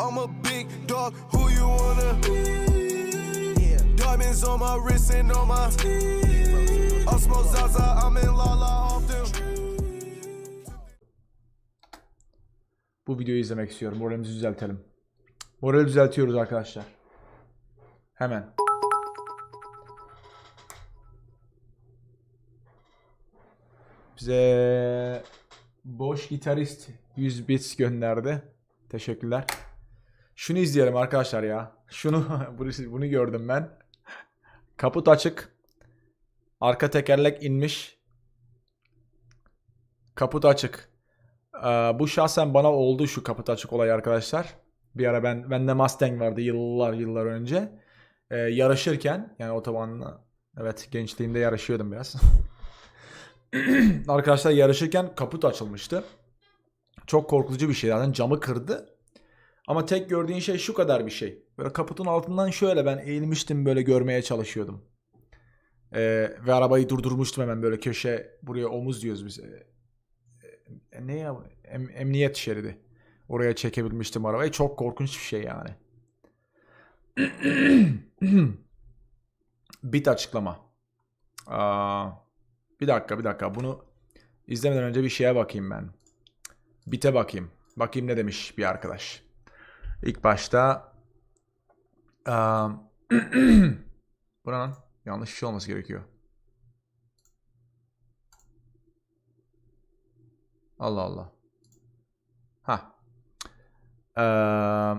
I'm a big dog, who you wanna be? Diamonds on my wrist and on my Osmo Zaza, I'm in La La off them. Bu videoyu izlemek istiyorum. Moralimizi düzeltelim. Morali düzeltiyoruz arkadaşlar. Hemen. Bize boş gitarist 100 bits gönderdi. Teşekkürler. Şunu izleyelim arkadaşlar ya. Şunu bunu, gördüm ben. Kaput açık. Arka tekerlek inmiş. Kaput açık. Ee, bu şahsen bana oldu şu kaput açık olay arkadaşlar. Bir ara ben bende Mustang vardı yıllar yıllar önce. Ee, yarışırken yani otobanla evet gençliğimde yarışıyordum biraz. arkadaşlar yarışırken kaput açılmıştı. Çok korkutucu bir şey zaten camı kırdı. Ama tek gördüğün şey şu kadar bir şey. Böyle kaputun altından şöyle ben eğilmiştim böyle görmeye çalışıyordum. Ee, ve arabayı durdurmuştum hemen böyle köşe buraya omuz diyoruz biz. Ee, e, ne ya Em- emniyet şeridi. Oraya çekebilmiştim arabayı. Çok korkunç bir şey yani. Bit açıklama. Aa, bir dakika bir dakika bunu izlemeden önce bir şeye bakayım ben. Bite bakayım. Bakayım ne demiş bir arkadaş. İlk başta aa, bu ne lan? Yanlış şey olması gerekiyor. Allah Allah. Ha. Ee,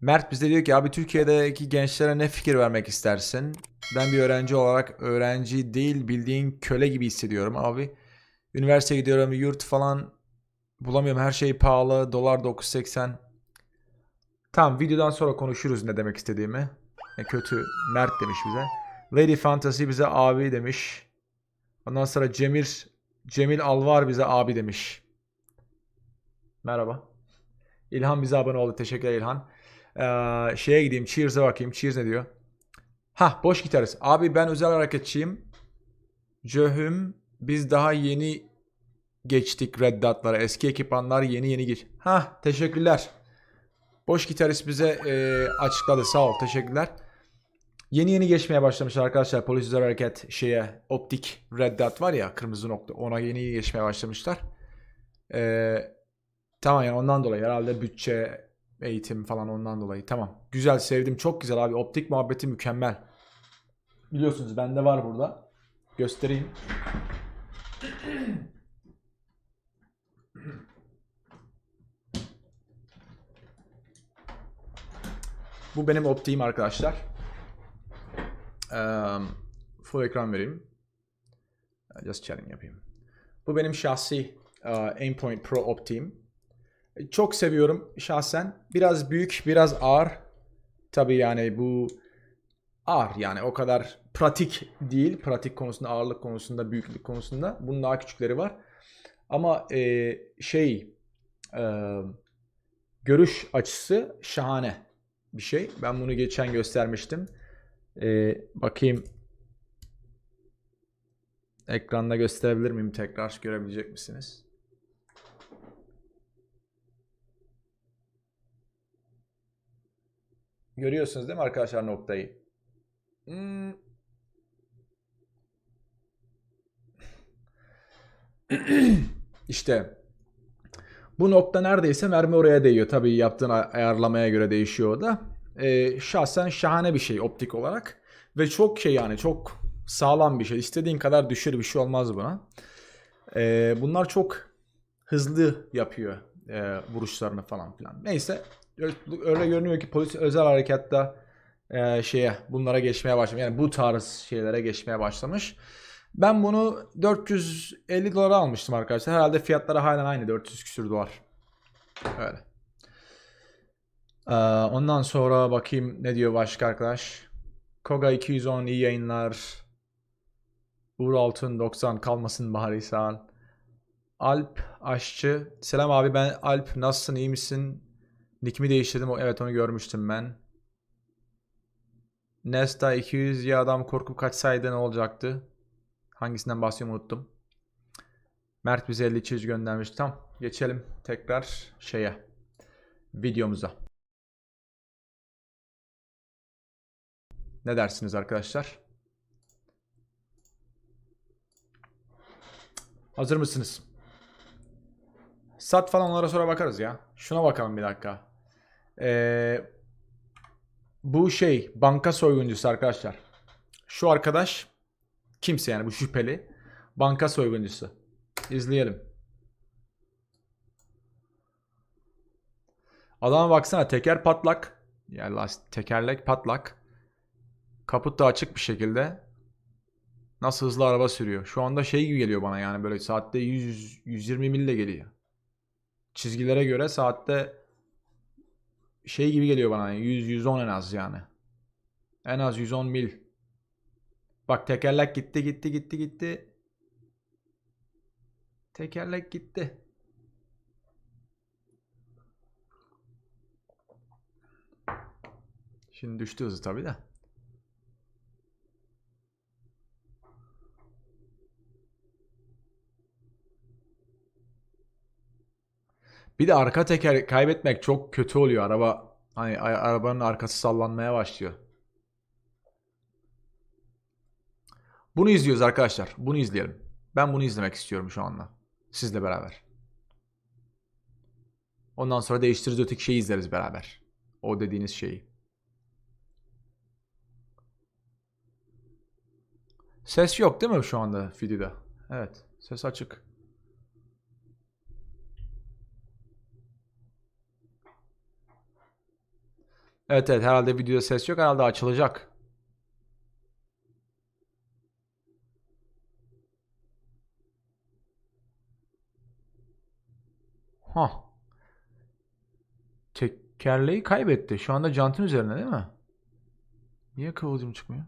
Mert bize diyor ki abi Türkiye'deki gençlere ne fikir vermek istersin? Ben bir öğrenci olarak öğrenci değil bildiğin köle gibi hissediyorum abi. Üniversiteye gidiyorum yurt falan bulamıyorum her şey pahalı dolar 9.80. Tamam videodan sonra konuşuruz ne demek istediğimi. Ne kötü Mert demiş bize. Lady Fantasy bize abi demiş. Ondan sonra Cemil Cemil Alvar bize abi demiş. Merhaba. İlhan bize abone oldu. Teşekkürler İlhan. Ee, şeye gideyim. Cheers'e bakayım. Cheers ne diyor? Ha boş gitarist. Abi ben özel hareketçiyim. Cöhüm biz daha yeni geçtik Red Dot'lara. Eski ekipmanlar yeni yeni geç. Ha teşekkürler. Boş gitarist bize e, açıkladı. Sağ ol. Teşekkürler. Yeni yeni geçmeye başlamış arkadaşlar. Polis özel hareket şeye optik red dot var ya kırmızı nokta. Ona yeni geçmeye başlamışlar. Ee, tamam yani ondan dolayı herhalde bütçe eğitim falan ondan dolayı. Tamam. Güzel sevdim. Çok güzel abi. Optik muhabbeti mükemmel. Biliyorsunuz bende var burada. Göstereyim. Bu benim optiğim arkadaşlar. Um, full ekran vereyim. Just chatting yapayım. Bu benim şahsi uh, Aimpoint Pro optiğim. Çok seviyorum şahsen. Biraz büyük, biraz ağır. Tabii yani bu ağır yani o kadar pratik değil. Pratik konusunda, ağırlık konusunda, büyüklük konusunda. Bunun daha küçükleri var. Ama e, şey e, görüş açısı şahane bir şey. Ben bunu geçen göstermiştim. Ee, bakayım. Ekranda gösterebilir miyim tekrar? Görebilecek misiniz? Görüyorsunuz değil mi arkadaşlar noktayı? Hmm. işte bu nokta neredeyse mermi oraya değiyor. Tabii yaptığın ay- ayarlamaya göre değişiyor o da. Ee, şahsen şahane bir şey optik olarak. Ve çok şey yani çok sağlam bir şey. İstediğin kadar düşür bir şey olmaz buna. Ee, bunlar çok hızlı yapıyor e, vuruşlarını falan filan. Neyse öyle görünüyor ki polis özel harekatta e, şeye bunlara geçmeye başlamış. Yani bu tarz şeylere geçmeye başlamış. Ben bunu 450 dolara almıştım arkadaşlar. Herhalde fiyatları halen aynı 400 küsür dolar. Öyle. Ee, ondan sonra bakayım ne diyor başka arkadaş. Koga 210 iyi yayınlar. Uğur Altın 90 kalmasın Bahar İhsan. Alp Aşçı. Selam abi ben Alp nasılsın iyi misin? Nick'imi değiştirdim. Evet onu görmüştüm ben. Nesta 200 ya adam korkup kaçsaydı ne olacaktı? Hangisinden bahsediyorum unuttum. Mert bize 50 çiz göndermiş. Tamam geçelim tekrar şeye. videomuza. Ne dersiniz arkadaşlar? Hazır mısınız? Sat falan onlara sonra bakarız ya. Şuna bakalım bir dakika. Ee, bu şey banka soyguncusu arkadaşlar. Şu arkadaş kimse yani bu şüpheli. Banka soyguncusu. İzleyelim. Adama baksana teker patlak. Yani last- tekerlek patlak. Kaput da açık bir şekilde. Nasıl hızlı araba sürüyor. Şu anda şey gibi geliyor bana yani böyle saatte 100 120 mille geliyor. Çizgilere göre saatte şey gibi geliyor bana 100 110 en az yani. En az 110 mil. Bak tekerlek gitti gitti gitti gitti. Tekerlek gitti. Şimdi düştü hızı tabii de. Bir de arka teker kaybetmek çok kötü oluyor. Araba hani arabanın arkası sallanmaya başlıyor. Bunu izliyoruz arkadaşlar. Bunu izleyelim. Ben bunu izlemek istiyorum şu anda. Sizle beraber. Ondan sonra değiştiririz öteki şeyi izleriz beraber. O dediğiniz şeyi. Ses yok değil mi şu anda videoda? Evet. Ses açık. Evet evet herhalde videoda ses yok. Herhalde açılacak. Ha. Tekerleği kaybetti. Şu anda jantın üzerinde değil mi? Niye kıvılcım çıkmıyor?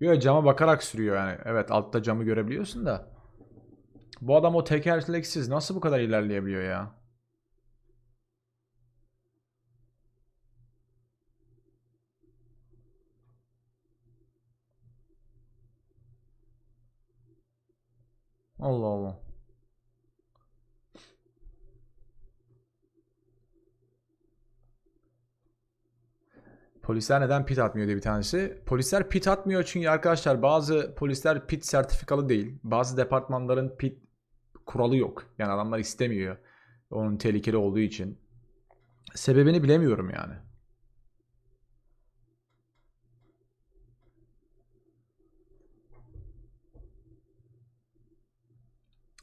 Yo cama bakarak sürüyor yani. Evet altta camı görebiliyorsun da. Bu adam o tekerleksiz nasıl bu kadar ilerleyebiliyor ya? Allah Allah. Polisler neden pit atmıyor diye bir tanesi. Polisler pit atmıyor çünkü arkadaşlar bazı polisler pit sertifikalı değil. Bazı departmanların pit kuralı yok. Yani adamlar istemiyor. Onun tehlikeli olduğu için. Sebebini bilemiyorum yani.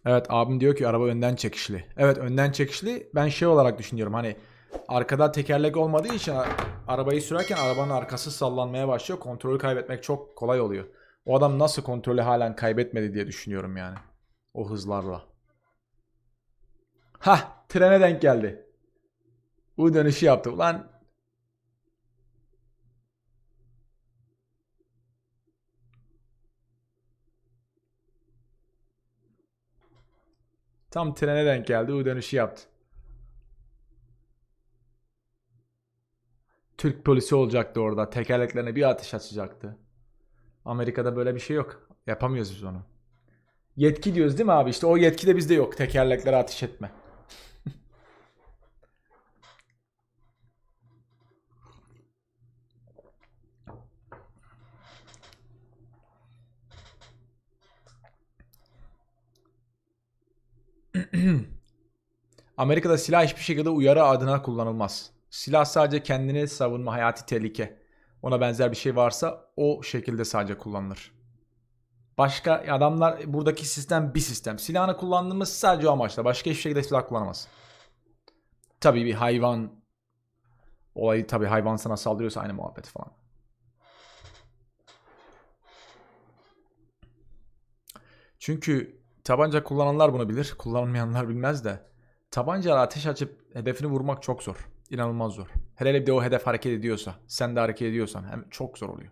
Evet abim diyor ki araba önden çekişli. Evet önden çekişli. Ben şey olarak düşünüyorum hani arkada tekerlek olmadığı için arabayı sürerken arabanın arkası sallanmaya başlıyor. Kontrolü kaybetmek çok kolay oluyor. O adam nasıl kontrolü halen kaybetmedi diye düşünüyorum yani. O hızlarla. Hah trene denk geldi. U dönüşü yaptı. Ulan tam trene denk geldi. U dönüşü yaptı. Türk polisi olacaktı orada. Tekerleklerine bir ateş açacaktı. Amerika'da böyle bir şey yok. Yapamıyoruz biz onu. Yetki diyoruz değil mi abi? İşte o yetki de bizde yok. Tekerleklere ateş etme. Amerika'da silah hiçbir şekilde uyarı adına kullanılmaz. Silah sadece kendini savunma, hayati tehlike. Ona benzer bir şey varsa o şekilde sadece kullanılır. Başka adamlar buradaki sistem bir sistem. Silahını kullandığımız sadece o amaçla. Başka hiçbir şekilde silah kullanamaz. Tabii bir hayvan olayı tabii hayvan sana saldırıyorsa aynı muhabbet falan. Çünkü tabanca kullananlar bunu bilir. Kullanmayanlar bilmez de. Tabancayla ateş açıp hedefini vurmak çok zor. İnanılmaz zor. Hele hele bir de o hedef hareket ediyorsa, sen de hareket ediyorsan hem çok zor oluyor.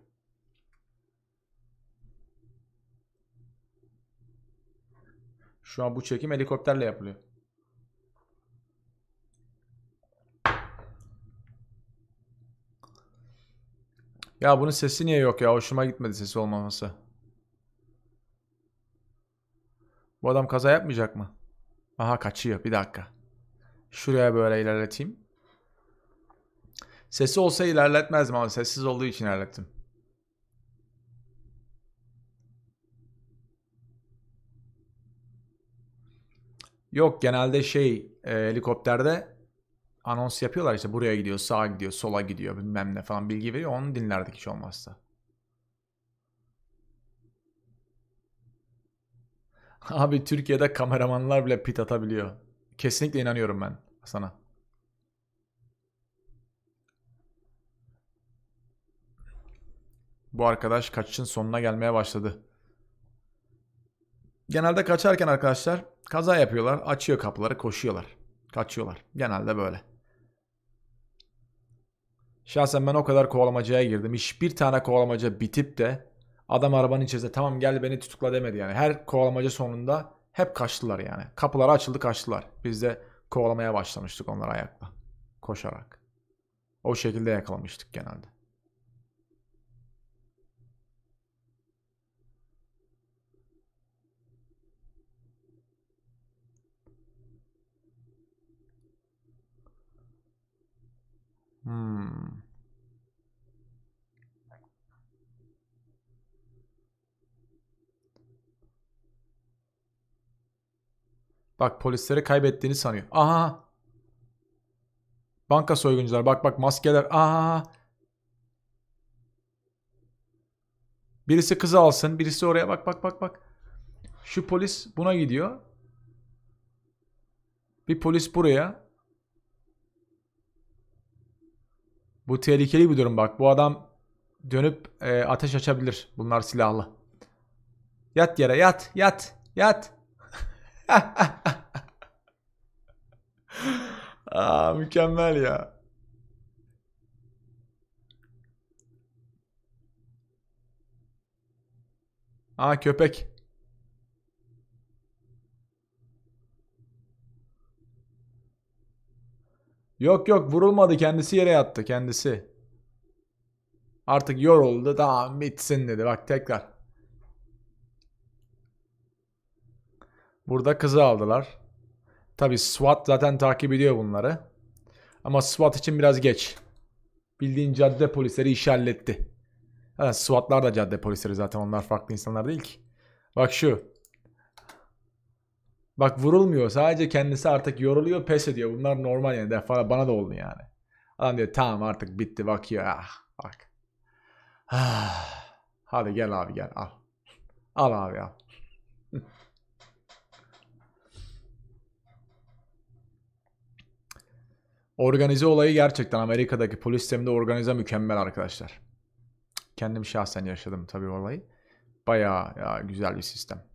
Şu an bu çekim helikopterle yapılıyor. Ya bunun sesi niye yok ya? Hoşuma gitmedi sesi olmaması. Bu adam kaza yapmayacak mı? Aha kaçıyor. Bir dakika. Şuraya böyle ilerleteyim. Sesi olsa ilerletmezdim ama sessiz olduğu için ilerlettim. Yok genelde şey e, helikopterde anons yapıyorlar işte buraya gidiyor, sağa gidiyor, sola gidiyor bilmem ne falan bilgi veriyor. Onu dinlerdik hiç olmazsa. Abi Türkiye'de kameramanlar bile pit atabiliyor. Kesinlikle inanıyorum ben sana. Bu arkadaş kaçışın sonuna gelmeye başladı. Genelde kaçarken arkadaşlar kaza yapıyorlar. Açıyor kapıları koşuyorlar. Kaçıyorlar. Genelde böyle. Şahsen ben o kadar kovalamacaya girdim. Hiçbir tane kovalamaca bitip de adam arabanın içerisinde tamam gel beni tutukla demedi yani. Her kovalamaca sonunda hep kaçtılar yani. Kapıları açıldı kaçtılar. Biz de kovalamaya başlamıştık onları ayakla. Koşarak. O şekilde yakalamıştık genelde. Hmm. Bak polisleri kaybettiğini sanıyor. Aha. Banka soyguncular. Bak bak maskeler. Aha. Birisi kızı alsın. Birisi oraya bak bak bak bak. Şu polis buna gidiyor. Bir polis buraya. Bu tehlikeli bir durum bak. Bu adam dönüp e, ateş açabilir. Bunlar silahlı. Yat yere yat yat yat. Aa, mükemmel ya. Aa köpek. Yok yok vurulmadı kendisi yere yattı kendisi. Artık yoruldu tamam bitsin dedi bak tekrar. Burada kızı aldılar. Tabi SWAT zaten takip ediyor bunları. Ama SWAT için biraz geç. Bildiğin cadde polisleri işi halletti. Ha, SWAT'lar da cadde polisleri zaten onlar farklı insanlar değil ki. Bak şu. Bak vurulmuyor. Sadece kendisi artık yoruluyor, pes ediyor. Bunlar normal yani. Defa bana da oldu yani. Adam diyor tamam artık bitti bakıyor. Ah bak. Ah. Hadi gel abi gel al. Al abi al. Organize olayı gerçekten Amerika'daki polis sisteminde organize mükemmel arkadaşlar. Kendim şahsen yaşadım tabii olayı. Bayağı ya, güzel bir sistem.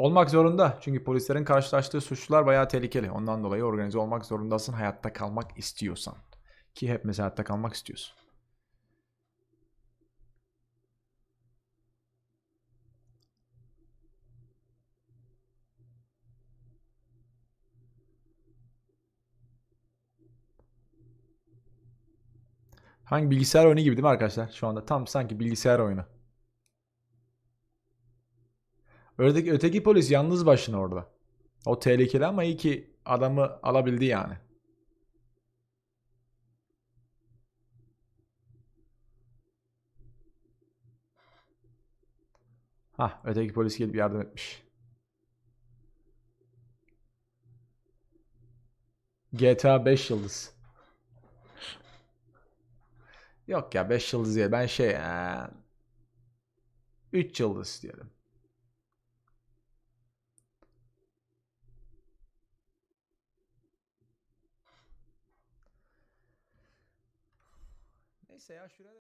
Olmak zorunda. Çünkü polislerin karşılaştığı suçlular bayağı tehlikeli. Ondan dolayı organize olmak zorundasın hayatta kalmak istiyorsan. Ki hepimiz hayatta kalmak istiyoruz. Hangi bilgisayar oyunu gibi değil mi arkadaşlar? Şu anda tam sanki bilgisayar oyunu. Öteki, öteki polis yalnız başına orada. O tehlikeli ama iyi ki adamı alabildi yani. Hah öteki polis gelip yardım etmiş. GTA 5 yıldız. Yok ya 5 yıldız değil. Ben şey 3 yıldız diyelim. Neyse ya şuraya